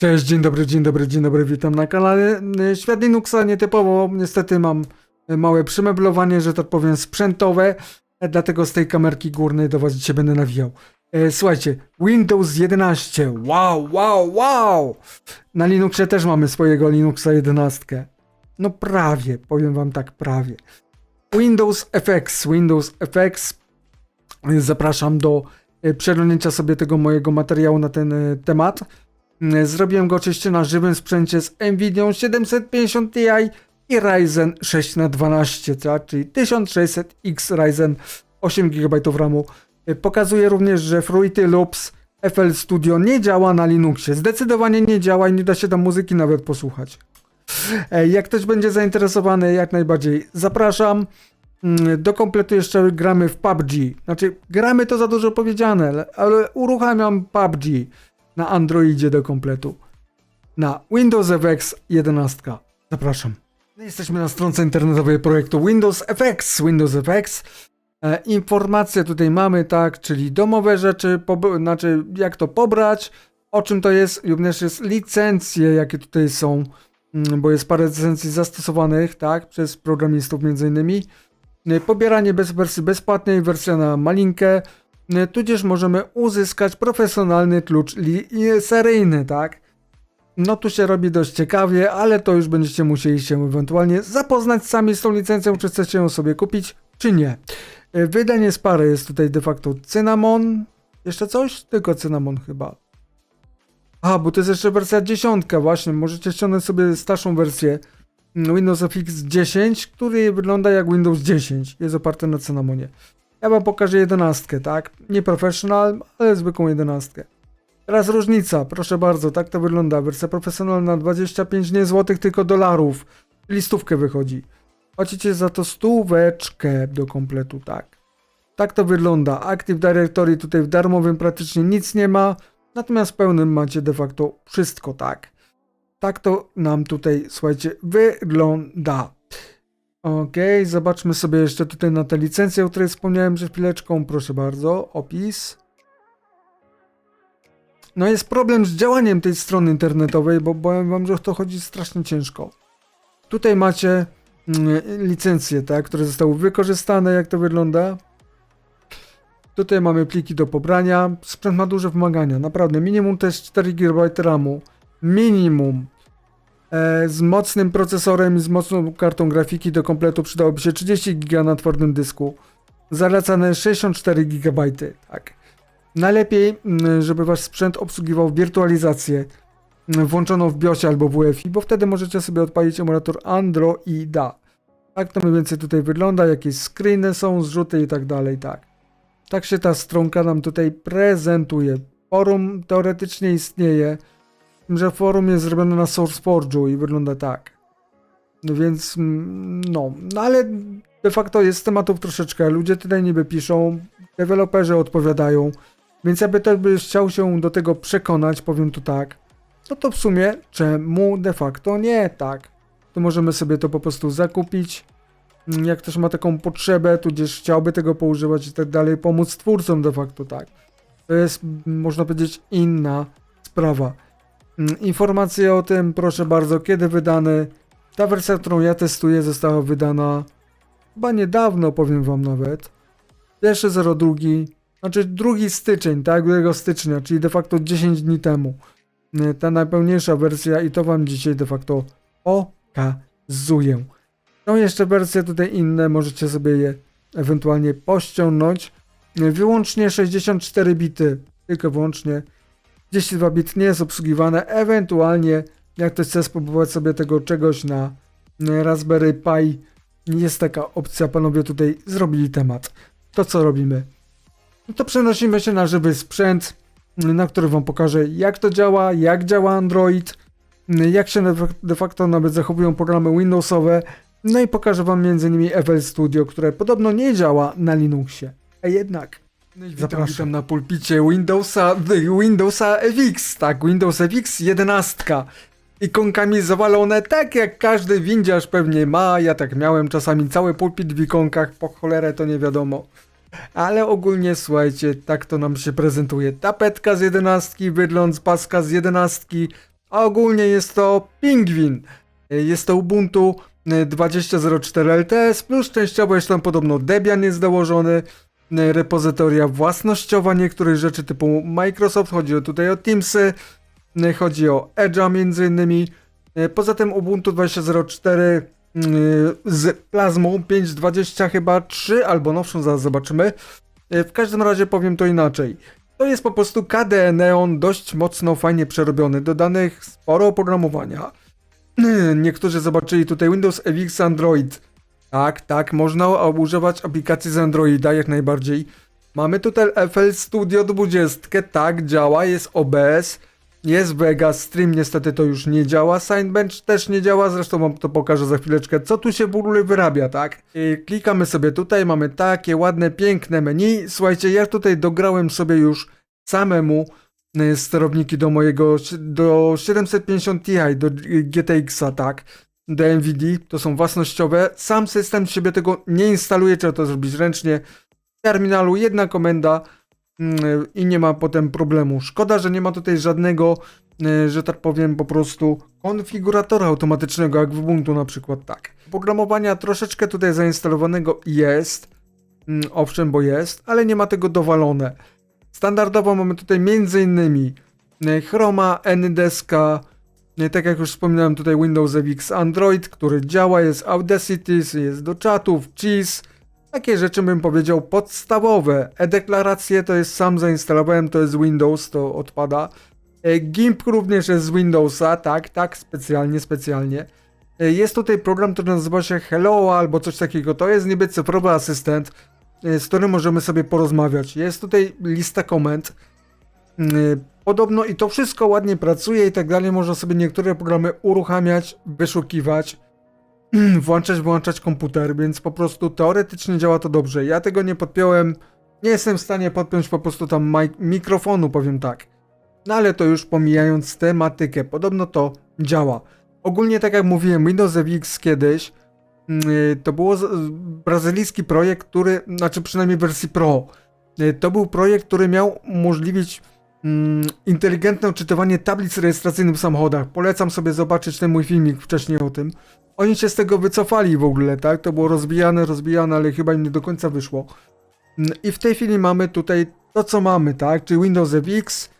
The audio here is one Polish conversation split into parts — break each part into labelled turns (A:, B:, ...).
A: Cześć, dzień dobry, dzień dobry, dzień dobry, witam na kanale y, Świat Linuxa. Nietypowo, niestety mam y, małe przymeblowanie, że tak powiem, sprzętowe, e, dlatego z tej kamerki górnej do was dzisiaj będę nawijał. E, Słuchajcie, Windows 11, wow, wow, wow! Na Linuxie też mamy swojego Linuxa 11. No prawie, powiem wam tak, prawie. Windows FX, Windows FX. Zapraszam do y, przeglądnięcia sobie tego mojego materiału na ten temat. Mm, Zrobiłem go oczywiście na żywym sprzęcie z Nvidia 750 Ti i Ryzen 6 na 12, tak? czyli 1600X Ryzen 8 GB RAMu. Y, Pokazuje również, że Fruity Loops FL Studio nie działa na Linuxie. Zdecydowanie nie działa i nie da się tam muzyki nawet posłuchać. E, Jak ktoś będzie zainteresowany, jak najbardziej zapraszam. Mm, Do kompletu jeszcze gramy w PUBG. Znaczy, gramy to za dużo powiedziane, ale- ale uruchamiam PUBG na Androidzie do kompletu. Na Windows FX 11. Zapraszam. Jesteśmy na stronce internetowej projektu Windows FX. Windows FX. E, informacje tutaj mamy, tak, czyli domowe rzeczy, znaczy jak to pobrać, o czym to jest, również jest licencje, jakie tutaj są, mm, bo jest parę licencji zastosowanych, tak, przez programistów między innymi. E, Pobieranie bez wersji bezpłatnej, wersja na malinkę, tudzież możemy uzyskać profesjonalny klucz seryjny, tak. No tu się robi dość ciekawie, ale to już będziecie musieli się ewentualnie zapoznać sami z tą licencją, czy chcecie ją sobie kupić, czy nie. E, Wydanie z pary jest tutaj de facto Cynamon. Jeszcze coś? Tylko Cynamon chyba. A, bo to jest jeszcze wersja 10, właśnie. Możecie ściągnąć sobie starszą wersję mm, Windows FX 10, który wygląda jak Windows 10. Jest oparty na Cynamonie. Ja wam pokażę 11, tak? Nie professional, ale zwykłą 11. Teraz różnica, proszę bardzo, tak to wygląda. Wersja profesjonalna 25 nie złotych, tylko dolarów. Listówkę wychodzi. Płacicie za to stóweczkę do kompletu, tak. Tak to wygląda. Active Directory tutaj w darmowym praktycznie nic nie ma, natomiast w pełnym macie de facto wszystko, tak. Tak to nam tutaj, słuchajcie, wygląda. Okej, zobaczmy sobie jeszcze tutaj na tę licencję, o której wspomniałem przed chwileczką. Proszę bardzo, opis. No jest problem z działaniem tej strony internetowej, bo powiem wam, że to chodzi strasznie ciężko. Tutaj macie mm, licencje, tak, które zostały wykorzystane, jak to wygląda. Tutaj mamy pliki do pobrania. Sprzęt ma duże wymagania, naprawdę. Minimum to jest 4 GB RAMu. Minimum. E, z mocnym procesorem z mocną kartą grafiki do kompletu przydałoby się 30 GB na twardym dysku. Zalecane 64 GB, tak. Najlepiej, mm, żeby wasz sprzęt obsługiwał wirtualizację mm, włączoną w BIOSie albo w UEFI, bo wtedy możecie sobie odpalić emulator Androida. Tak to mniej więcej tutaj wygląda, jakieś screeny są, zrzuty i tak dalej, tak. Tak się ta stronka nam tutaj prezentuje. Forum teoretycznie istnieje, że forum jest zrobione na SourceForge'u i wygląda tak. No więc, mm, no, no ale de facto jest tematów troszeczkę. Ludzie tutaj niby piszą, deweloperzy odpowiadają, więc jakby ktoś by chciał się do tego przekonać, powiem tu tak, no to w sumie czemu de facto nie tak? To możemy sobie to po prostu zakupić. Mm, Jak ktoś ma taką potrzebę, tudzież chciałby tego poużywać i tak dalej, pomóc twórcom de facto tak. To jest, można powiedzieć, inna sprawa. Mm, Informacje o tym, proszę bardzo, kiedy wydany. Ta wersja, którą ja testuję, została wydana chyba niedawno, powiem wam nawet. Pierwszy 02, znaczy 2 styczeń, tak, 2 stycznia, czyli de facto 10 dni temu. Y, Ta najpełniejsza wersja i to wam dzisiaj de facto pokazuję. No jeszcze wersje tutaj inne, możecie sobie je ewentualnie pościągnąć. Wyłącznie 64 bity, tylko wyłącznie. 32 bit nie jest obsługiwane, ewentualnie jak ktoś chce spróbować sobie tego czegoś na Raspberry Pi, jest taka opcja, panowie tutaj zrobili temat. To co robimy? No to przenosimy się na żywy sprzęt, na który wam pokażę jak to działa, jak działa Android, jak się de- facto nawet zachowują programy Windowsowe, no i pokażę wam m.in. FL Studio, które podobno nie działa na Linuxie, a jednak. No i witam,
B: Zapraszam.
A: witam na pulpicie Windowsa, Windowsa FX, tak, Windows FX 11. Ikonkami zawalone, tak jak każdy windziarz pewnie ma, ja tak miałem czasami cały pulpit w ikonkach, po cholerę to nie wiadomo. Ale ogólnie słuchajcie, tak to nam się prezentuje. Tapetka z jedenastki, wygląd z paska z jedenastki, a ogólnie jest to Pingwin. Y, Jest to Ubuntu y, 20.04 LTS, plus częściowo jeszcze tam podobno Debian jest dołożony, y, repozytoria własnościowa niektórych rzeczy typu Microsoft, chodzi tutaj o Teamsy, y, chodzi o Edge'a między innymi. Y, Poza tym Ubuntu 20.04 y, z Plasmą 5.20 chyba 3 albo nowszą, zaraz zobaczymy. W każdym razie powiem to inaczej. To jest po prostu KDE Neon dość mocno fajnie przerobiony, dodanych sporo oprogramowania. Niektórzy zobaczyli tutaj Windows FX Android. Tak, tak, można używać aplikacji z Androida jak najbardziej. Mamy tutaj FL Studio 20, tak, działa, jest OBS, jest Vegas Stream, niestety to już nie działa, Signbench też nie działa, zresztą wam to pokażę za chwileczkę, co tu się w ogóle wyrabia, tak? I klikamy sobie tutaj, mamy takie ładne, piękne menu. Słuchajcie, ja tutaj dograłem sobie już samemu y, sterowniki do mojego, do 750 Ti, do GTX-a, tak? Do NVD, to są własnościowe. Sam system siebie tego nie instaluje, trzeba to zrobić ręcznie. W terminalu jedna komenda mm, i nie ma potem problemu. Szkoda, że nie ma tutaj żadnego, y, że tak powiem, po prostu konfiguratora automatycznego, jak w Ubuntu na przykład, tak. Programowania troszeczkę tutaj zainstalowanego jest, mm, owszem, bo jest, ale nie ma tego dowalone. Standardowo mamy tutaj m.in. Chroma, Ndeska, y, tak jak już wspominałem tutaj Windows FX Android, który działa, jest Audacity, jest do czatów, Cheese, takie rzeczy bym powiedział podstawowe. E-deklaracje to jest sam zainstalowałem, to jest Windows, to odpada. E, GIMP również jest z Windowsa, tak, tak, specjalnie, specjalnie. E, Jest tutaj program, który nazywa się Hello albo coś takiego, to jest niby cyfrowy asystent, e, z którym możemy sobie porozmawiać. Jest tutaj lista komend. Podobno i to wszystko ładnie pracuje i tak dalej. Można sobie niektóre programy uruchamiać, wyszukiwać, włączać, wyłączać komputer, więc po prostu teoretycznie działa to dobrze. Ja tego nie podpiąłem. Nie jestem w stanie podpiąć po prostu tam mikrofonu, powiem tak. No ale to już pomijając tematykę, podobno to działa. Ogólnie tak jak mówiłem, Windows FX kiedyś yy, to było brazylijski projekt, który, znaczy przynajmniej wersji Pro. Yy, To był projekt, który miał umożliwić mm, inteligentne odczytywanie tablic rejestracyjnych w samochodach. Polecam sobie zobaczyć ten mój filmik wcześniej o tym. Oni się z tego wycofali w ogóle, tak? To było rozbijane, rozbijane, ale chyba im nie do końca wyszło. Mm, I w tej chwili mamy tutaj to, co mamy, tak? Czyli Windows FX.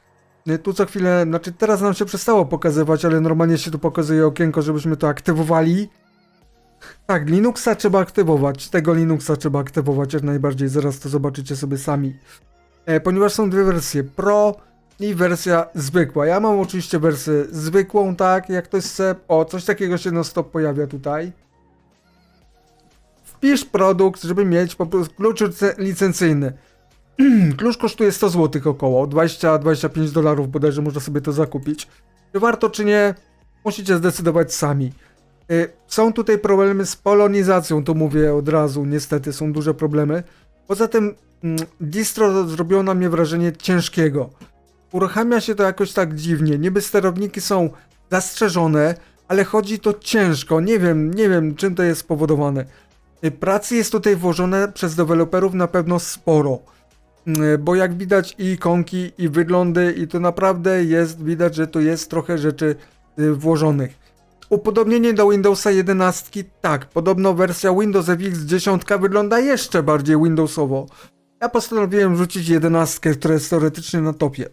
A: Y, Tu co chwilę, znaczy teraz nam się przestało pokazywać, ale normalnie się tu pokazuje okienko, żebyśmy to aktywowali. Tak, Linuxa trzeba aktywować. Tego Linuxa trzeba aktywować jak najbardziej. Zaraz to zobaczycie sobie sami. E, ponieważ są dwie wersje Pro i wersja zwykła. Ja mam oczywiście wersję zwykłą, tak, jak ktoś chce. O, coś takiego się na stop pojawia tutaj. Wpisz produkt, żeby mieć po prostu klucz lice- licencyjny. Klucz kosztuje 100 zł około, 20-25 dolarów bodajże można sobie to zakupić. Czy warto, czy nie, musicie zdecydować sami. Y, Są tutaj problemy z polonizacją, to mówię od razu, niestety są duże problemy. Poza tym mm, distro zrobiło na mnie wrażenie ciężkiego. Uruchamia się to jakoś tak dziwnie, niby sterowniki są zastrzeżone, ale chodzi to ciężko, nie wiem, nie wiem czym to jest spowodowane. Y, Pracy jest tutaj włożone przez deweloperów na pewno sporo. Mm, Bo jak widać i ikonki, i wyglądy, i to naprawdę jest, widać, że tu jest trochę rzeczy y, włożonych. Upodobnienie do Windowsa 11, tak, podobno wersja Windows FX 10 wygląda jeszcze bardziej Windowsowo. Ja postanowiłem rzucić 11, która jest teoretycznie na topie.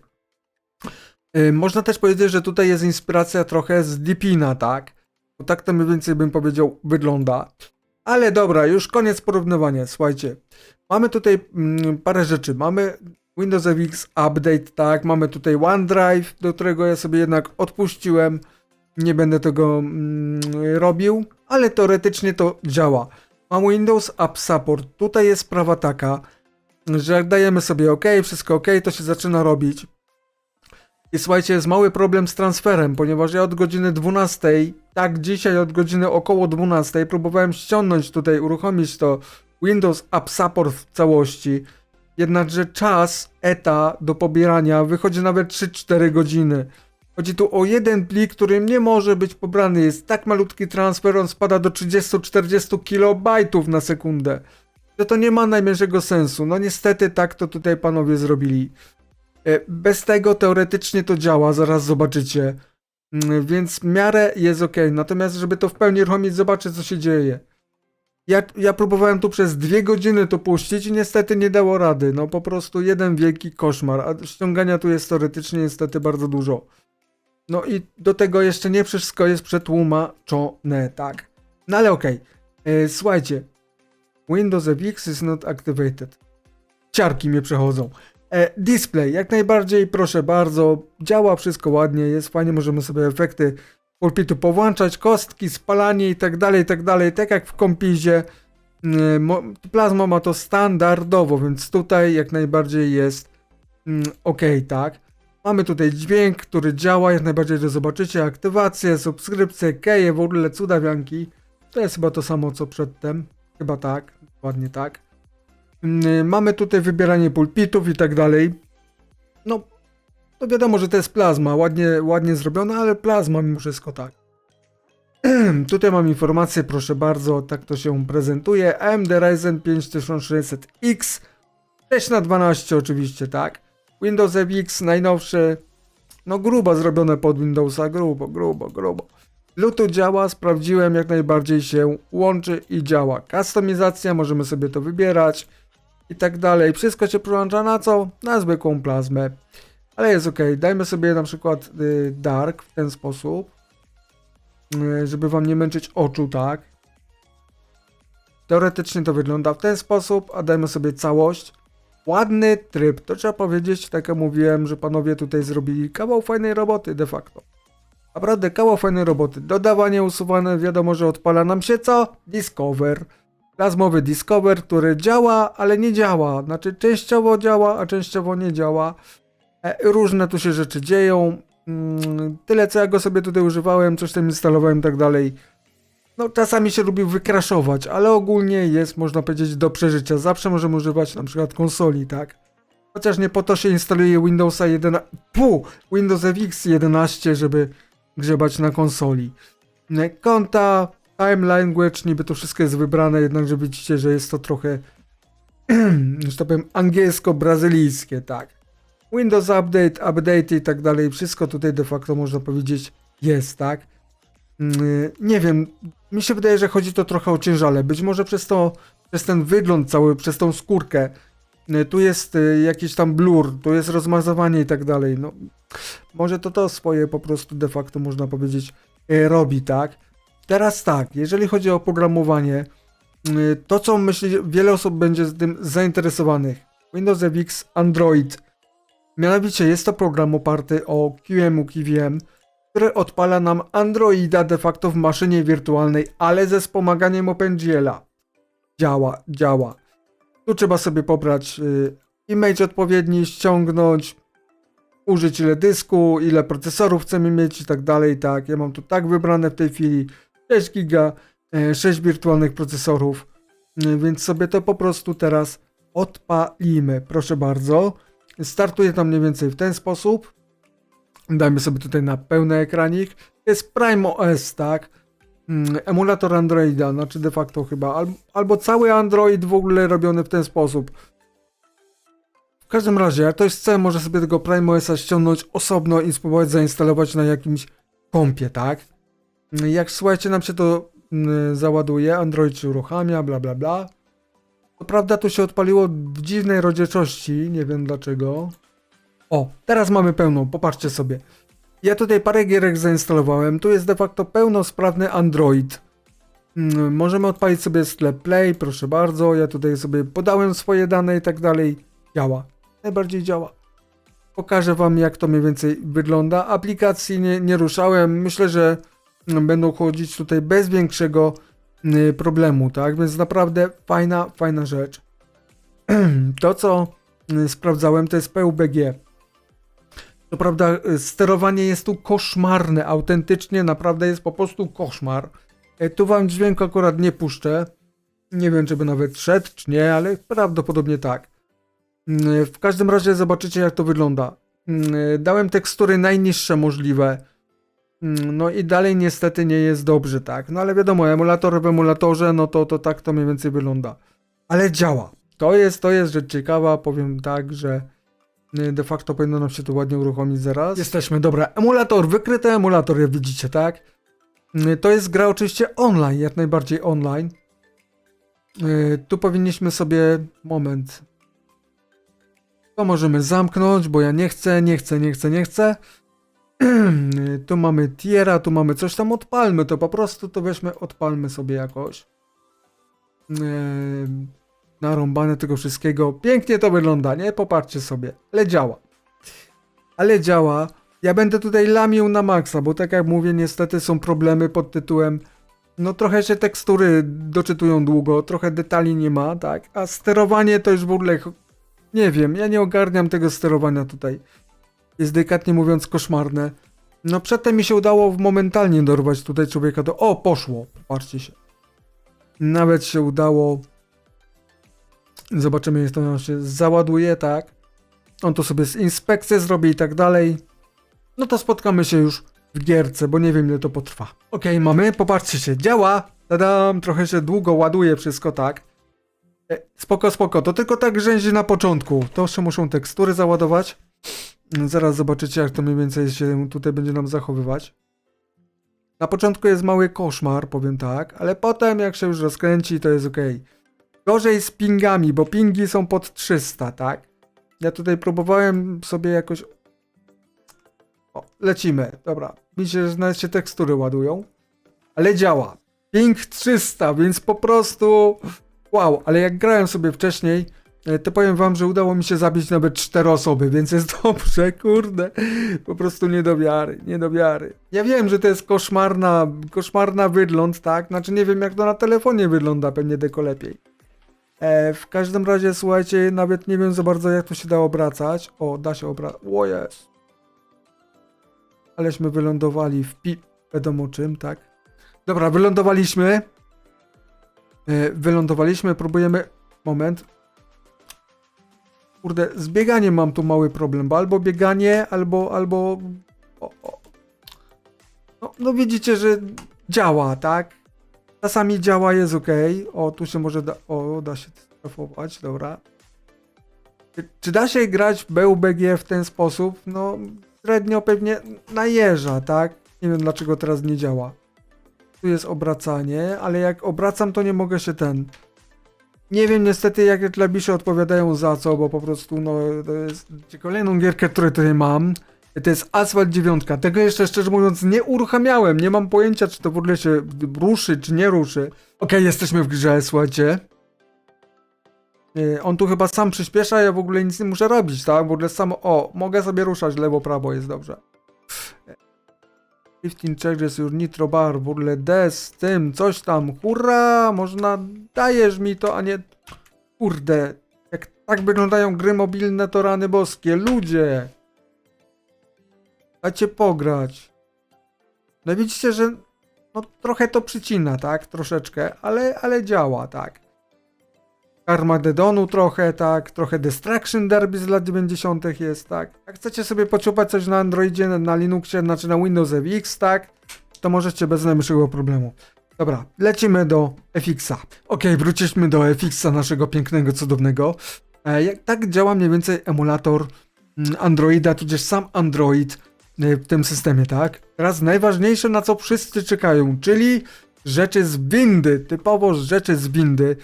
A: Y, Można też powiedzieć, że tutaj jest inspiracja trochę z Deepina, tak? Bo tak to mniej więcej bym powiedział wygląda. Ale dobra, już koniec porównywania, słuchajcie. Mamy tutaj mm, parę rzeczy. Mamy Windows FX Update, tak, mamy tutaj OneDrive, do którego ja sobie jednak odpuściłem. Nie będę tego mm, robił, ale teoretycznie to działa. Mam Windows App Support. Tutaj jest sprawa taka, że jak dajemy sobie OK, wszystko OK, to się zaczyna robić. I słuchajcie, jest mały problem z transferem, ponieważ ja od godziny 12, tak dzisiaj od godziny około 12 próbowałem ściągnąć tutaj, uruchomić to Windows App Support w całości. Jednakże czas ETA do pobierania wychodzi nawet 3-4 godziny. Chodzi tu o jeden plik, który nie może być pobrany. Jest tak malutki transfer, on spada do 30-40 kilobajtów na sekundę. Że to nie ma najmniejszego sensu. No niestety tak to tutaj panowie zrobili. E, Bez tego teoretycznie to działa, zaraz zobaczycie. Mm, Więc w miarę jest ok. Natomiast, żeby to w pełni uruchomić, zobaczę co się dzieje. Ja, ja próbowałem tu przez dwie godziny to puścić i niestety nie dało rady. No po prostu jeden wielki koszmar. A ściągania tu jest teoretycznie niestety bardzo dużo. No i do tego jeszcze nie wszystko jest przetłumaczone, tak. No ale okej. E, Słuchajcie. Windows FX is not activated. Ciarki mnie przechodzą. E, display, jak najbardziej, proszę bardzo. Działa wszystko ładnie, jest fajnie, możemy sobie efekty pulpitu powłączać, kostki, spalanie i tak dalej, i tak dalej, tak jak w kompizie. Mm, Plasma ma to standardowo, więc tutaj jak najbardziej jest mm, ok, tak. Mamy tutaj dźwięk, który działa, jak najbardziej to zobaczycie, aktywację, subskrypcję, keje, w ogóle cudawianki. To jest chyba to samo co przedtem, chyba tak, ładnie tak. Mm, Mamy tutaj wybieranie pulpitów i tak dalej. No, to wiadomo, że to jest plazma, ładnie, ładnie zrobione, ale plazma mimo wszystko tak. Tutaj mam informację, proszę bardzo, tak to się prezentuje. AMD Ryzen 5600X 6 na 12 oczywiście, tak. Windows FX najnowszy, no grubo zrobione pod Windowsa, grubo, grubo, grubo. Bluetooth działa, sprawdziłem, jak najbardziej się łączy i działa. Kustomizacja, możemy sobie to wybierać i tak dalej. Wszystko się przełącza na co? Na zwykłą plazmę. Ale jest ok. Dajmy sobie na przykład y, dark w ten sposób, y, żeby wam nie męczyć oczu, tak? Teoretycznie to wygląda w ten sposób, a dajmy sobie całość. Ładny tryb, to trzeba powiedzieć, tak jak mówiłem, że panowie tutaj zrobili kawał fajnej roboty de facto. Naprawdę kawał fajnej roboty. Dodawanie, usuwane, wiadomo, że odpala nam się co? Discover. Plazmowy Discover, który działa, ale nie działa. Znaczy częściowo działa, a częściowo nie działa. E, Różne tu się rzeczy dzieją. Mm, Tyle co ja go sobie tutaj używałem, coś tam instalowałem i tak dalej. No czasami się lubi wykraszować, ale ogólnie jest, można powiedzieć, do przeżycia. Zawsze możemy używać na przykład konsoli, tak? Chociaż nie po to się instaluje Windowsa 11, pu, Windows FX 11, żeby grzebać na konsoli. E, Konta, time language, niby to wszystko jest wybrane, jednakże widzicie, że jest to trochę, że tak powiem, angielsko-brazylijskie, tak. Windows Update, Update i tak dalej, wszystko tutaj de facto można powiedzieć jest, tak? Mm, Nie wiem, mi się wydaje, że chodzi to trochę o ciężale. Być może przez to, przez ten wygląd cały, przez tą skórkę. Y, Tu jest y, jakiś tam blur, tu jest rozmazowanie i tak dalej. No, może to to swoje po prostu de facto można powiedzieć y, robi, tak? Teraz tak, jeżeli chodzi o programowanie, y, to co myślę, wiele osób będzie z tym zainteresowanych. Windows FX Android. Mianowicie jest to program oparty o QEMU KVM, który odpala nam Androida de facto w maszynie wirtualnej, ale ze wspomaganiem OpenGL-a. Działa, działa. Tu trzeba sobie pobrać y, image odpowiedni, ściągnąć, użyć ile dysku, ile procesorów chcemy mieć i tak dalej, tak. Ja mam tu tak wybrane w tej chwili 6 giga, y, 6 wirtualnych procesorów, y, więc sobie to po prostu teraz odpalimy. Proszę bardzo. Startuje tam mniej więcej w ten sposób. Dajmy sobie tutaj na pełny ekranik. To jest Prime OS, tak? Mm, Emulator Androida, znaczy de facto chyba. Al albo cały Android w ogóle robiony w ten sposób. W każdym razie, ktoś chce, może sobie tego Prime OS-a ściągnąć osobno i spróbować zainstalować na jakimś kompie, tak? Jak słuchajcie, nam się to mm, załaduje, Android się uruchamia, bla bla bla. To prawda, tu się odpaliło w dziwnej rozdzielczości, nie wiem dlaczego. O, teraz mamy pełną, popatrzcie sobie. Ja tutaj parę gierek zainstalowałem, tu jest de facto pełnosprawny Android. Mm, Możemy odpalić sobie sklep Play, proszę bardzo, ja tutaj sobie podałem swoje dane i tak dalej. Działa, najbardziej działa. Pokażę wam jak to mniej więcej wygląda. Aplikacji nie, nie ruszałem, myślę, że będą chodzić tutaj bez większego y, problemu, tak? Więc naprawdę fajna, fajna rzecz. To co y, sprawdzałem to jest PUBG. To prawda, y, sterowanie jest tu koszmarne, autentycznie, naprawdę jest po prostu koszmar. E, Tu wam dźwięk akurat nie puszczę. Nie wiem, czy by nawet szedł, czy nie, ale prawdopodobnie tak. Mm, W każdym razie zobaczycie, jak to wygląda. Mm, Dałem tekstury najniższe możliwe. Mm, No i dalej niestety nie jest dobrze, tak. No ale wiadomo, emulator w emulatorze, no to, to tak to mniej więcej wygląda. Ale działa. To jest, to jest rzecz ciekawa, powiem tak, że Y, De facto powinno nam się to ładnie uruchomić zaraz. Jesteśmy, dobra. Emulator, wykryty emulator, jak widzicie, tak? Y, To jest gra oczywiście online, jak najbardziej online. Y, Tu powinniśmy sobie... Moment. To możemy zamknąć, bo ja nie chcę, nie chcę, nie chcę, nie chcę. Tu mamy tiera, tu mamy coś tam, odpalmy to, po prostu to weźmy, odpalmy sobie jakoś. Yy, narąbane tego wszystkiego. Pięknie to wygląda, nie? Popatrzcie sobie. Ale działa. Ale działa. Ja będę tutaj lamił na maksa, bo tak jak mówię, niestety są problemy pod tytułem no trochę się tekstury doczytują długo, trochę detali nie ma, tak? A sterowanie to już w ogóle... Nie wiem, ja nie ogarniam tego sterowania tutaj. Jest delikatnie mówiąc koszmarne. No przedtem mi się udało momentalnie dorwać tutaj człowieka do... O, poszło. Patrzcie się. Nawet się udało... Zobaczymy, jak to się załaduje, tak? On to sobie z inspekcję zrobi i tak dalej. No to spotkamy się już w gierce, bo nie wiem ile to potrwa. Okej, mamy, popatrzcie się, działa! Tadam, trochę się długo ładuje wszystko, tak? E, Spoko, spoko, to tylko tak rzęzi na początku. To jeszcze muszą tekstury załadować. Zaraz zobaczycie, jak to mniej więcej się tutaj będzie nam zachowywać. Na początku jest mały koszmar, powiem tak, ale potem jak się już rozkręci, to jest ok. Gorzej z pingami, bo pingi są pod 300, tak? Ja tutaj próbowałem sobie jakoś... O, lecimy, dobra. Mi się, że nawet się tekstury ładują, ale działa. Ping 300, więc po prostu... Wow, ale jak grałem sobie wcześniej, to powiem wam, że udało mi się zabić nawet 4 osoby, więc jest dobrze, kurde. Po prostu nie do wiary, nie do wiary. Ja wiem, że to jest koszmarna, koszmarna wygląd, tak? Znaczy nie wiem jak to na telefonie wygląda, pewnie deko lepiej. E, w każdym razie, słuchajcie, nawet nie wiem za bardzo jak to się da obracać. O, da się obracać. O jest. Aleśmy wylądowali w pi... wiadomo czym, tak? Dobra, wylądowaliśmy. E, wylądowaliśmy, próbujemy... Moment. Kurde, z bieganiem mam tu mały problem, bo albo bieganie, albo... albo... O, o. No, no widzicie, że działa, tak? Czasami działa, jest ok. O, tu się może da... O, da się trafować, dobra. Czy, czy da się grać BUBG w ten sposób? No, średnio pewnie najeża, tak? Nie wiem dlaczego teraz nie działa. Tu jest obracanie, ale jak obracam, to nie mogę się ten... Nie wiem niestety jakie klawisze odpowiadają za co, bo po prostu no to jest kolejną gierkę, którą tutaj mam. To jest Asphalt 9. Tego jeszcze szczerze mówiąc nie uruchamiałem. Nie mam pojęcia czy to w ogóle się ruszy, czy nie ruszy. Okej, jesteśmy w grze, słuchajcie. Yy, On tu chyba sam przyspiesza, ja w ogóle nic nie muszę robić, tak? W ogóle sam... O, mogę sobie ruszać lewo, prawo, jest dobrze. 15 charges your nitro bar, des, z tym, coś tam, hurra, można, dajesz mi to, a nie, kurde, jak tak wyglądają gry mobilne, to rany boskie, ludzie, dajcie pograć. No widzicie, że no trochę to przycina, tak, troszeczkę, ale, ale działa, tak. Armagedonu trochę, tak, trochę Destruction Derby z lat 90. jest, tak. Jak chcecie sobie pociupać coś na Androidzie, na Linuxie, znaczy na Windows FX, tak, to możecie bez najmniejszego problemu. Dobra, lecimy do FX-a. Okej, wróciliśmy do FX-a naszego pięknego, cudownego. E, jak, tak działa mniej więcej emulator mm, Androida, tudzież sam Android e, w tym systemie, tak? Teraz najważniejsze, na co wszyscy czekają, czyli rzeczy z windy, typowo rzeczy z windy.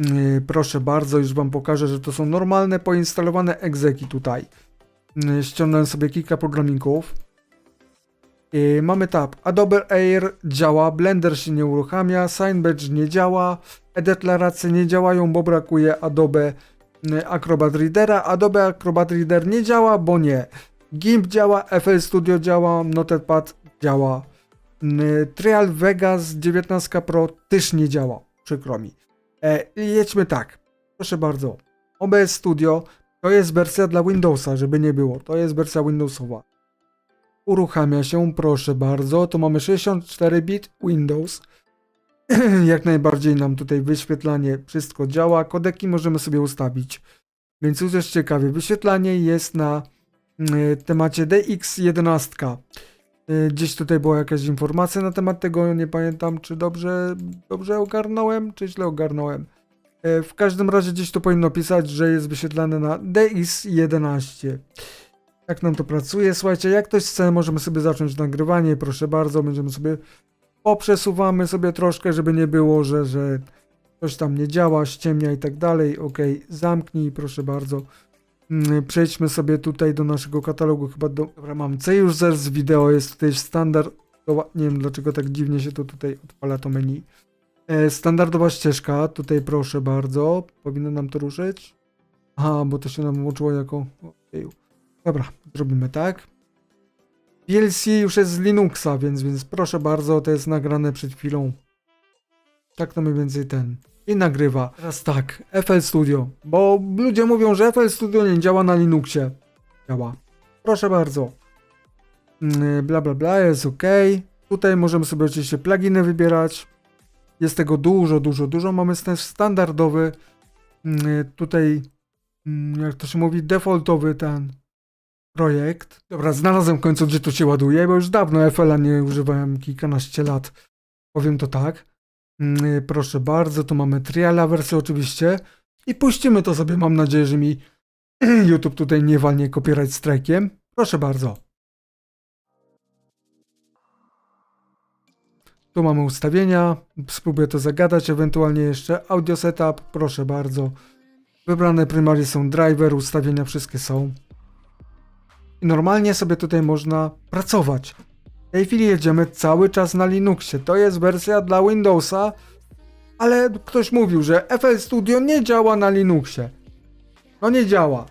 A: Yy, Proszę bardzo, już wam pokażę, że to są normalne, poinstalowane egzeki tutaj. Yy, Ściągnąłem sobie kilka programinków. Yy, Mamy tab. Adobe Air działa, Blender się nie uruchamia, Signbadge nie działa, e-deklaracje nie działają, bo brakuje Adobe Acrobat Readera. Adobe Acrobat Reader nie działa, bo nie. GIMP działa, FL Studio działa, Notepad działa. Trial Vegas 19 Pro też nie działa, przykro mi. E, jedźmy tak. Proszę bardzo. OBS Studio to jest wersja dla Windowsa, żeby nie było. To jest wersja Windowsowa. Uruchamia się, proszę bardzo. To mamy 64-bit Windows. Jak najbardziej nam tutaj wyświetlanie wszystko działa. Kodeki możemy sobie ustawić. Więc już jest ciekawie. Wyświetlanie jest na y, temacie DX11. Y, Gdzieś tutaj była jakaś informacja na temat tego, nie pamiętam czy dobrze, dobrze ogarnąłem, czy źle ogarnąłem. E, W każdym razie gdzieś to powinno pisać, że jest wyświetlane na DX11. Jak nam to pracuje? Słuchajcie, jak ktoś chce, możemy sobie zacząć nagrywanie, proszę bardzo, będziemy sobie poprzesuwamy sobie troszkę, żeby nie było, że, że coś tam nie działa, ściemnia i tak dalej. Ok, zamknij, proszę bardzo. Mm, Przejdźmy sobie tutaj do naszego katalogu, chyba do... Dobra, mam C z wideo, jest tutaj standard... Nie wiem dlaczego tak dziwnie się to tutaj odpala to menu. E, Standardowa ścieżka, tutaj proszę bardzo. Powinno nam to ruszyć? Aha, bo to się nam włączyło jako... Dobra, zrobimy tak. PLC już jest z Linuxa, więc, więc proszę bardzo, to jest nagrane przed chwilą. Tak to mniej więcej ten. I nagrywa. Teraz tak, FL Studio. Bo ludzie mówią, że FL Studio nie działa na Linuxie. Działa. Proszę bardzo. Mm, Bla bla bla, jest ok. Tutaj możemy sobie oczywiście pluginy wybierać. Jest tego dużo, dużo, dużo. Mamy też standardowy. mm, Tutaj, mm, jak to się mówi, defaultowy ten projekt. Dobra, znalazłem w końcu, gdzie to się ładuje, bo już dawno FL-a nie używałem, kilkanaście lat. Powiem to tak. Mm, Proszę bardzo, tu mamy triala wersję oczywiście. I puścimy to sobie, mam nadzieję, że mi YouTube tutaj nie walnie copyright strike'iem. Proszę bardzo. Tu mamy ustawienia, spróbuję to zagadać, ewentualnie jeszcze audio setup, proszę bardzo. Wybrane primary są driver, ustawienia wszystkie są. I normalnie sobie tutaj można pracować. W tej chwili jedziemy cały czas na Linuxie. To jest wersja dla Windowsa, ale ktoś mówił, że FL Studio nie działa na Linuxie. No nie działa.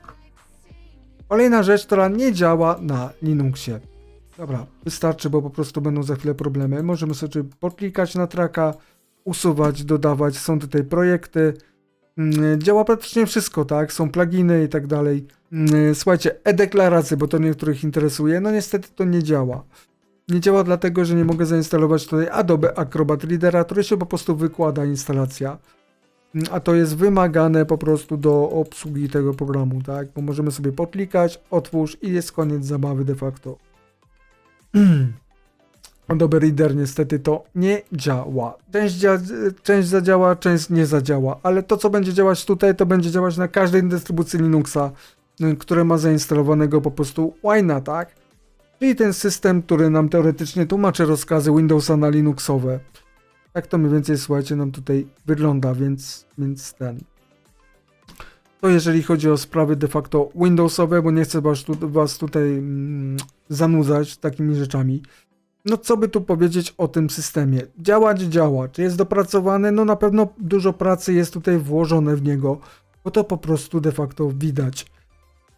A: Kolejna rzecz, która nie działa na Linuxie. Dobra, wystarczy, bo po prostu będą za chwilę problemy. Możemy sobie podklikać na traka, usuwać, dodawać. Są tutaj projekty. Mm, Działa praktycznie wszystko, tak? Są pluginy i tak dalej. Mm, Słuchajcie, e-deklaracje, bo to niektórych interesuje. No niestety to nie działa. Nie działa dlatego, że nie mogę zainstalować tutaj Adobe Acrobat Readera, który się po prostu wykłada instalacja. Mm, A to jest wymagane po prostu do obsługi tego programu, tak? Bo możemy sobie podklikać, otwórz i jest koniec zabawy de facto. Adobe Reader niestety to nie działa. Część, dzia- część zadziała, część nie zadziała, ale to co będzie działać tutaj, to będzie działać na każdej dystrybucji Linuxa, y, które ma zainstalowanego po prostu Wina, tak? Czyli ten system, który nam teoretycznie tłumaczy rozkazy Windowsa na Linuxowe. Tak to mniej więcej, słuchajcie, nam tutaj wygląda, więc, więc ten. To jeżeli chodzi o sprawy de facto Windowsowe, bo nie chcę was, tu, was tutaj mm, zanudzać takimi rzeczami. No co by tu powiedzieć o tym systemie? Działać działa. Czy jest dopracowany? No na pewno dużo pracy jest tutaj włożone w niego, bo to po prostu de facto widać.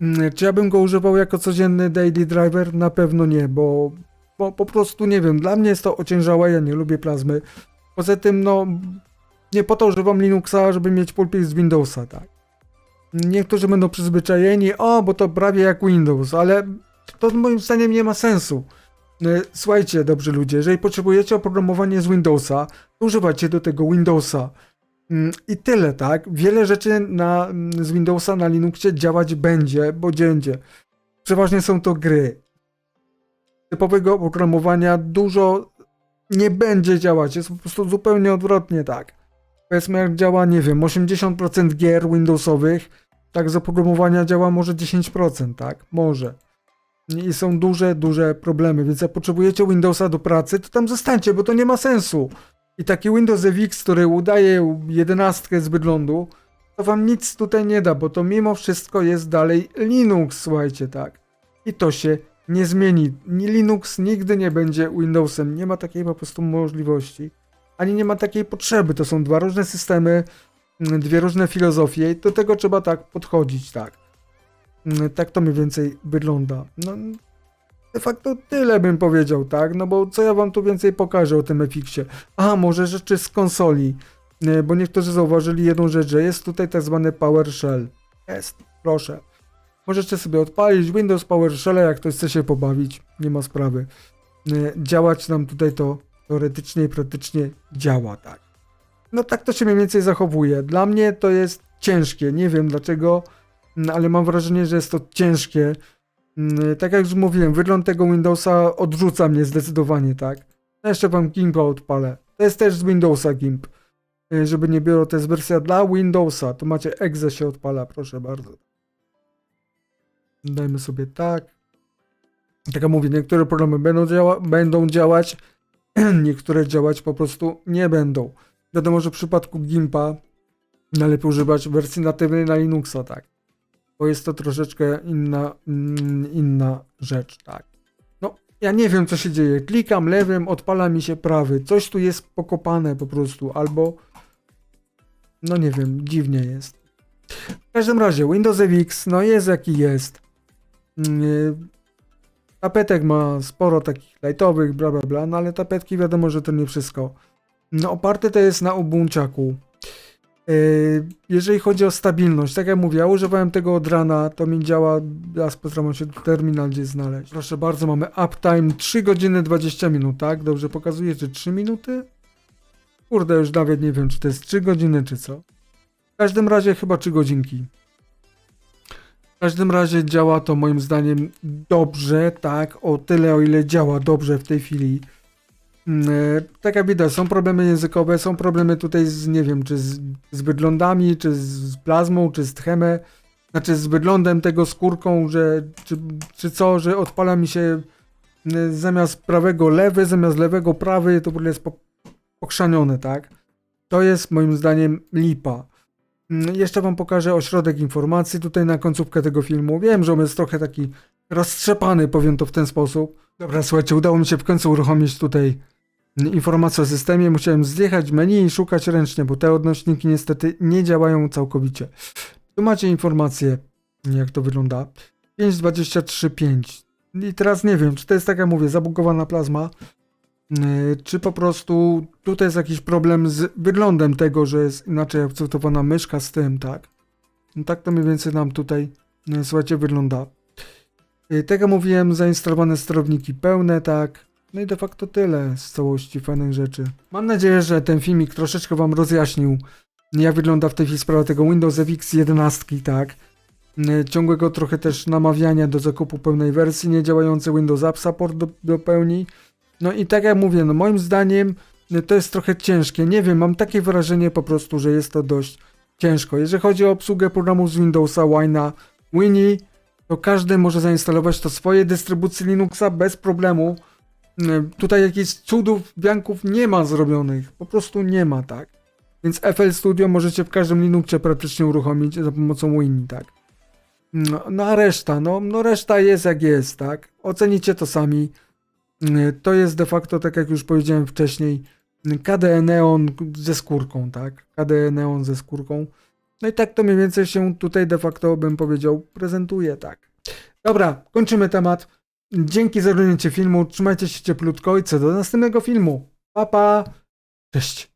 A: Mm, Czy ja bym go używał jako codzienny daily driver? Na pewno nie, bo, bo po prostu nie wiem. Dla mnie jest to ociężałe, ja nie lubię plazmy. Poza tym, no, nie po to używam Linuxa, żeby mieć pulpit z Windowsa, tak. Niektórzy będą przyzwyczajeni, o, bo to prawie jak Windows, ale to moim zdaniem nie ma sensu. E, Słuchajcie, dobrzy ludzie, jeżeli potrzebujecie oprogramowanie z Windowsa, to używajcie do tego Windowsa. Mm, I tyle, tak? Wiele rzeczy na, mm, z Windowsa na Linuxie działać będzie, bo będzie. Przeważnie są to gry. Typowego oprogramowania dużo nie będzie działać, jest po prostu zupełnie odwrotnie, tak. Powiedzmy, jak działa, nie wiem, 80% gier Windowsowych, tak z oprogramowania działa może 10%, tak? Może. I są duże, duże problemy, więc jak potrzebujecie Windowsa do pracy, to tam zostańcie, bo to nie ma sensu. I taki Windows FX, który udaje 11 z wyglądu, to wam nic tutaj nie da, bo to mimo wszystko jest dalej Linux, słuchajcie, tak. I to się nie zmieni. Ni- Linux nigdy nie będzie Windowsem, nie ma takiej po prostu możliwości. Ani nie ma takiej potrzeby, to są dwa różne systemy, mm, dwie różne filozofie i do tego trzeba tak podchodzić, tak. Mm, Tak to mniej więcej wygląda. No, de facto tyle bym powiedział, tak? No bo co ja wam tu więcej pokażę o tym FX-ie? A, może rzeczy z konsoli, Nie, bo niektórzy zauważyli jedną rzecz, że jest tutaj tak zwany PowerShell. Jest, proszę. Możecie sobie odpalić Windows PowerShell, jak ktoś chce się pobawić, nie ma sprawy. Nie, Działać nam tutaj to teoretycznie i praktycznie działa, tak. No tak to się mniej więcej zachowuje. Dla mnie to jest ciężkie, nie wiem dlaczego, mm, ale mam wrażenie, że jest to ciężkie. Mm, Tak jak już mówiłem, wygląd tego Windowsa odrzuca mnie zdecydowanie, tak. No jeszcze wam Gimpa odpalę. To jest też z Windowsa Gimp. e, żeby nie było, to jest wersja dla Windowsa. Tu macie exe się odpala, proszę bardzo. Dajmy sobie tak. Tak jak mówię, niektóre programy będą, działa będą działać, niektóre działać po prostu nie będą. Wiadomo, że w przypadku Gimpa najlepiej używać wersji natywnej na Linuxa, tak. Bo jest to troszeczkę inna, mm, inna rzecz, tak. No, ja nie wiem, co się dzieje. Klikam lewym, odpala mi się prawy. Coś tu jest pokopane po prostu, albo... No nie wiem, dziwnie jest. W każdym razie, Windows FX, no jest jaki jest. Mm, y, Tapetek ma sporo takich lightowych, bla bla bla, no ale tapetki wiadomo, że to nie wszystko. No oparte to jest na Ubunciaku. Yy, Jeżeli chodzi o stabilność, tak jak mówię, ja używałem tego od rana, to mi działa, ja postaram się terminal gdzieś znaleźć. Proszę bardzo, mamy uptime 3 godziny 20 minut, tak? Dobrze pokazuje, czy 3 minuty? Kurde, już nawet nie wiem, czy to jest 3 godziny, czy co. W każdym razie chyba 3 godzinki. W każdym razie działa to moim zdaniem dobrze, tak? O tyle, o ile działa dobrze w tej chwili. Mm, e, Tak jak widać, są problemy językowe, są problemy tutaj z, nie wiem, czy z, z wyglądami, czy z plazmą, czy z tchemę, znaczy z wyglądem tego skórką, że, czy, czy co, że odpala mi się mm, zamiast prawego lewy, zamiast lewego prawy, to w ogóle jest po, pokrzanione, tak? To jest moim zdaniem lipa. Mm, Jeszcze wam pokażę ośrodek informacji tutaj na końcówkę tego filmu. Wiem, że on jest trochę taki roztrzepany, powiem to w ten sposób. Dobra, słuchajcie, udało mi się w końcu uruchomić tutaj informacje o systemie. Musiałem zjechać menu i szukać ręcznie, bo te odnośniki niestety nie działają całkowicie. Tu macie informacje, jak to wygląda. 5.23.5. I teraz nie wiem, czy to jest tak jak mówię, zabugowana plazma, yy, czy po prostu tutaj jest jakiś problem z wyglądem tego, że jest inaczej akceptowana myszka z tym, tak? No tak to mniej więcej nam tutaj, yy, słuchajcie, wygląda. Yy, Tak jak mówiłem, zainstalowane sterowniki pełne, tak. No i de facto tyle z całości fajnych rzeczy. Mam nadzieję, że ten filmik troszeczkę wam rozjaśnił, jak wygląda w tej chwili sprawa tego Windows FX 11, tak. Yy, Ciągłego trochę też namawiania do zakupu pełnej wersji, niedziałający Windows App Support do, do pełni. No i tak jak mówię, no moim zdaniem yy, to jest trochę ciężkie. Nie wiem, mam takie wrażenie po prostu, że jest to dość ciężko. Jeżeli chodzi o obsługę programów z Windowsa, Wina, Winnie, to każdy może zainstalować to swoje dystrybucje Linuxa bez problemu. Yy, Tutaj jakichś cudów, bianków nie ma zrobionych. Po prostu nie ma, tak. Więc FL Studio możecie w każdym Linuxie praktycznie uruchomić za pomocą Winnie, tak. No, no a reszta, no, no reszta jest jak jest, tak. Ocenicie to sami. Yy, To jest de facto, tak jak już powiedziałem wcześniej, KDE Neon ze skórką, tak. KDE Neon ze skórką. No i tak to mniej więcej się tutaj de facto, bym powiedział, prezentuje, tak. Dobra, kończymy temat. Dzięki za oglądnięcie filmu, trzymajcie się cieplutko i co do następnego filmu. Pa, pa! Cześć!